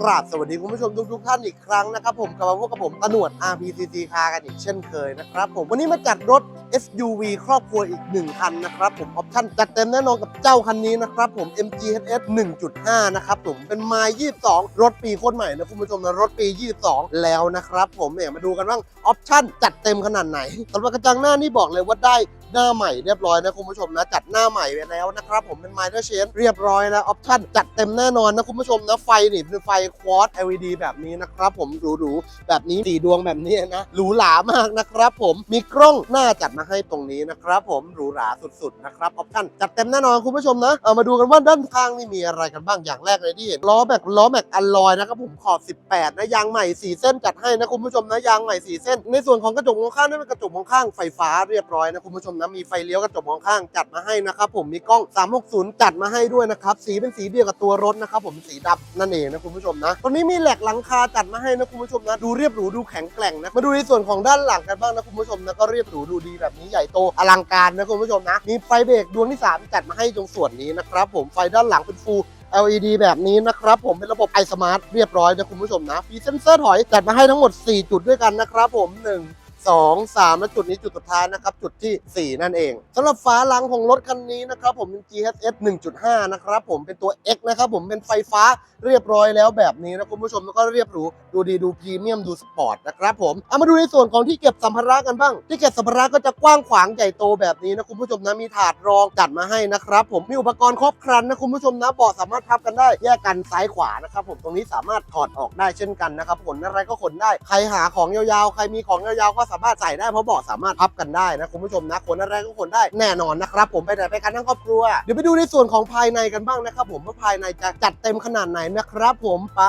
กราบสวัสดีคุณผู้ชมทุกๆท่านอีกครั้งนะครับผมกลับมาพบกับผมตะหนวด RPCC คากันอีกเช่นเคยนะครับผมวันนี้มาจัดรถ SUV ครอบครัวอีก 1 คันนะครับผมออปชั่นจัดเต็มแน่นอนกับเจ้าคันนี้นะครับผม MGHS 1.5 นะครับผมเป็นไมล์22 รถปีโคตรใหม่นะคุณผู้ชมนะรถปี 22 แล้วนะครับผมเนี่ยมาดูกันว่าออปชั่นจัดเต็มขนาดไหนสำหรับกระจังหน้านี่บอกเลยว่าได้ หน้าใหม่เรียบร้อยนะคุณผู้ชมนะจัดหน้าใหม่ไปแล้วนะครับผมเป็นไมเ r อร์เชนเรียบร้อยแล้วออปชั่นจัดเต็มแน่นอนนะคุณผู้ชมนะไฟนี่เป็นไฟควอต LED แบบนี้นะครับผมหรูๆแบบนี้สีดวงแบบนี้นะหรูหรามากนะครับผมมีกล้องหน้าจัดมาให้ตรงนี้นะครับผมหรูหราสุดๆนะครับออปชั่นจัดเต็มแน่นอนคุณผู้ชมนะเอามาดูกันว่าด้านข้างนี่มีอะไรกันบ้างอย่างแรกเลยที่เห็นล้อแม็กล้อแม็กอัลลอยนะครับผมขอบ 18 นะยางใหม่ 4 เส้นจัดให้นะคุณผู้ชมนะยางใหม่ 4 เส้น ในส่วนของกระจกมองข้างนั่เป็นกระจกมองข้างไฟฟ้าเรียบร้อยนะคุณผู้ชมนะมีไฟเลี้ยวกระจกมองข้างจัดมาให้นะครับผมมีกล้อง 360 จัดมาให้ด้วยนะครับสีเป็นสีเดียวกับตัวรถนะครับผมสีดำนั่นเองนะคุณผู้ชมนะตรงนี้มีแหลกหลังคาจัดมาให้นะคุณผู้ชมนะดูเรียบหรูดูแข็งแกร่งนะมาดูในส่วนของด้านหลังกันบ้างนะคุณผู้ชมนะก็เรียบหรูดูดีแบบนี้ใหญ่โตอลังการนะคุณผู้ชมนะมีไฟเบรกดวงที่ 3 จัดมาให้ตรงส่วนนี้นะครับผมไฟด้านหลังเป็นฟูล LED แบบนี้นะครับผมเป็นระบบ iSmart เรียบร้อยนะคุณผู้ชมนะมีเซ็นเซอร์ถอยจัดมาให้ทั้งหมด 4 จุดด้วยกันนะครับผม 1 2 3 และจุดนี้จุดสุดท้ายนะครับ จุดที่ 4 นั่นเองสำหรับฝาหลังของรถคันนี้นะครับผมเป็น GSS 1.5 นะครับผมเป็นตัว X นะครับผมเป็นไฟฟ้าเรียบร้อยแล้วแบบนี้นะคุณผู้ชมแล้วก็เรียบหรูดูดีดูพรีเมียมดูสปอร์ตนะครับผมเอามาดูในส่วนของที่เก็บสัมภาระกันบ้าง ที่เก็บสัมภาระก็จะกว้างขวางใหญ่โตแบบนี้นะคุณผู้ชมนะมีถาดรองจัดมาให้นะครับผมมีอุปกรณ์ครบครันนะคุณผู้ชมนะเบาะสามารถพับกันได้แยกกันซ้ายขวานะครับผมตรงนี้สามารถถอดออกได้เช่นกันนะครับขนอะไรก็ขนได้ใครหาของยาวๆใครมีของยาวๆก็สามารถใส่ได้เพราะเบาะสามารถพับกันได้นะคุณผู้ชมนะขนอะไรก็ขนได้แน่นอนนะครับผมไปไหนไปกันทั้งครอบครัวเดี๋ยวไปดูในส่วนของภายในกันบ้างนะครับผมว่าภายในจะจัดเต็มขนาดไหนนะครับผมไป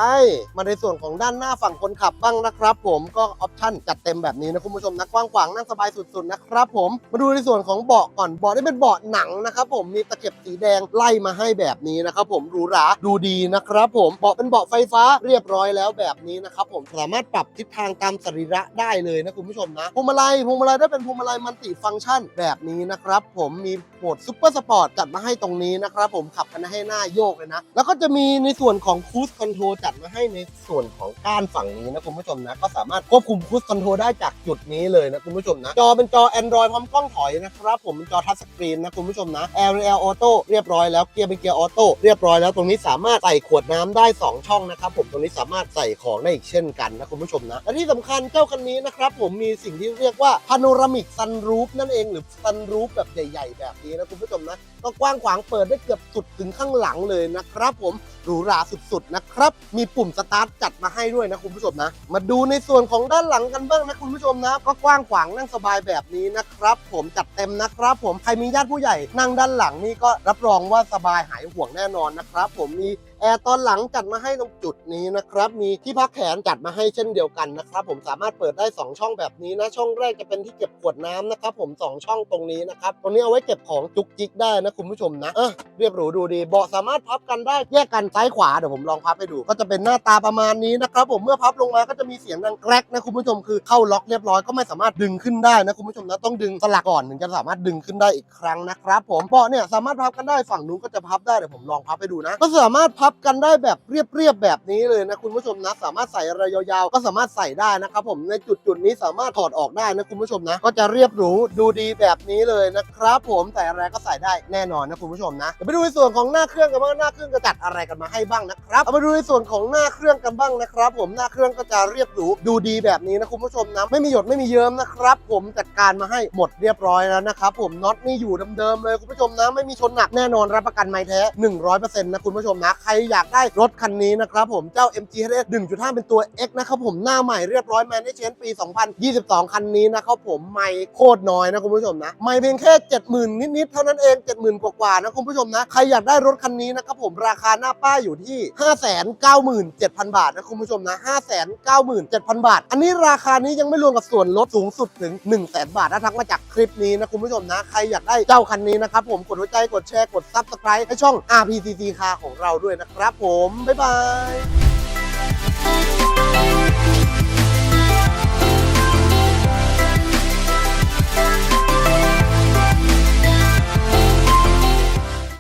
มาในส่วนของด้านหน้าฝั่งคนขับบ้างนะครับผมก็ออปชั่นจัดเต็มแบบนี้นะคุณผู้ชมนะกว้างขวางนั่งสบายสุดๆนะครับผมมาดูในส่วนของเบาะก่อนเบาะนี่เป็นเบาะหนังนะครับผมมีตะเข็บสีแดงไล่มาให้แบบนี้นะครับผมหรูหราดูดีนะครับผมเบาะเป็นเบาะไฟฟ้าเรียบร้อยแล้วแบบนี้นะครับผมสามารถปรับทิศทางตามสรีระได้เลยนะคุณผู้ชมนะพวงมาลัยพวงมาลัยได้เป็นพวงมาลัยมัลติฟังก์ชันแบบนี้นะครับผมมีโหมดซุปเปอร์สปอร์ตจัดมาให้ตรงนี้นะครับผมขับกันให้หน้าโยกเลยนะ แล้วก็จะมีในส่วนของคูสคอนโทรจัดมาให้ในส่วนของก้านฝั่งนี้นะคุณผู้ชมนะ ก็สามารถควบคุมคูสคอนโทรได้จากจุดนี้เลยนะคุณผู้ชมนะ จอเป็นจอ Android พร้อมกล้องถอยนะครับผมเป็นจอทัชสกรีนนะคุณผู้ชมนะ Air Air Auto เรียบร้อยแล้วเกียร์เป็นเกียร์ออโต้เรียบร้อยแล้วตรงนี้สามารถใส่ขวดน้ำได้ 2 ช่องนะครับผมตรงนี้สามารถใส่ของได้อีกเช่นกันนะคุณผู้ชมนะและที่สำคัญเจ้าคันนี้นะครับผมมีสิ่งที่เรียกว่าพาโนรามิกซันรูฟนั่นเองหรือซันรูฟแบบใหญ่ ๆ แบบนี้นะคุณผู้ชมนะก็กว้างขวางเปิดได้เกือบสุดถึงข้างหลังเลยนะครับผมหรูหราสุดๆนะครับ มีปุ่มสตาร์ทจัดมาให้ด้วยนะคุณผู้ชมนะ มาดูในส่วนของด้านหลังกันบ้างนะคุณผู้ชมนะก็กว้างขวางนั่งสบายแบบนี้นะครับ ผมจัดเต็มนะครับ ผมใครมีญาติผู้ใหญ่นั่งด้านหลังนี่ก็รับรองว่าสบายหายห่วงแน่นอนนะครับ ผมมี แอร์ตอนหลังจัดมาให้ตรงจุดนี้นะครับมีที่พักแขนจัดมาให้เช่นเดียวกันนะครับผมสามารถเปิดได้ 2 ช่องแบบนี้นะช่องแรกจะเป็นที่เก็บขวดน้ำนะครับผม 2 ช่องตรงนี้นะครับตรงนี้เอาไว้เก็บของจุกจิกได้นะคุณผู้ชมนะอะเรียบหรูดูดีเบาะสามารถพับกันได้แยกกันซ้ายขวาเดี๋ยวผมลองพับให้ดู ก็จะเป็นหน้าตาประมาณนี้นะครับผมเมื่อพับลงมาก็จะมีเสียงดังแกรกนะคุณผู้ชมคือเข้าล็อกเรียบร้อยก็ไม่สามารถดึงขึ้นได้นะคุณผู้ชมนะต้องดึงสลักก่อนถึงจะสามารถดึงขึ้นได้อีกครั้งนะครับผมเบาะเนี่ยสามารถพับกันได้ฝั่งนู้นก็จะพับได้เดี๋ยวผมลองพับให้ดูนะก็สามารถพับกันได้แบบเรียบๆแบบนี้เลยนะคุณผู้ชมนะสามารถใส่อะไรยาวๆ ก็สามารถใส่ได้นะครับผมในจุดจุดๆนี้สามารถถอดออกได้นะคุณผู้ชมนะ ก็จะเรียบหรูดูดีแบบนี้เลยนะครับผมใส่อะไรก็ใส่ได้แน่นอนนะคุณผู้ชมนะเดี๋ยวไปดูในส่วนของหน้าเครื่องกันบ้างหน้าเครื่องจะจัดอะไรกันมาให้บ้างนะครับเอามาดูในส่วนของหน้าเครื่องกันบ้างนะครับ ผมหน้าเครื่องก็จะเรียบหรูดูดีแบบนี้นะคุณผู้ชมนะไม่มีหยดไม่มีเยิ้มนะครับ ผมจัดการมาให้หมดเรียบร้อยแล้วนะครับผมน็อตนี่อยู่เดิมๆเลยคุณผู้ชมนะ ไม่มีชนหนักแน่นอนรับประกันไม้แท้100%นะคุณผู้ชมนะใครอยากได้รถคันนี้นะครับผมเจ้า MG HS 1.5 เป็นตัว X นะครับผมหน้าใหม่เรียบร้อยแมนได้เชนปี 2022 คันนี้นะครับผมไม่โคตรน้อยนะคุณผู้ชมนะไม่เพียงแค่ 70,000 นิดๆเท่านั้นเอง 70,000 กว่าๆนะคุณผู้ชมนะใครอยากได้รถคันนี้นะครับผมราคาหน้าป้ายอยู่ที่ 597,000 บาทนะคุณผู้ชมนะ 597,000 บาท อันนี้ราคานี้ยังไม่รวมกับส่วนลดสูงสุดถึง 100,000 บาทถ้าทักมาจากคลิปนี้นะคุณผู้ชมนะใครอยากได้เจ้าคันนี้นะครับผมกดหัวใจกดแชร์กด Subscribe ให้ช่อง RPCC คาของเราด้วยนะครับผม บ๊ายบาย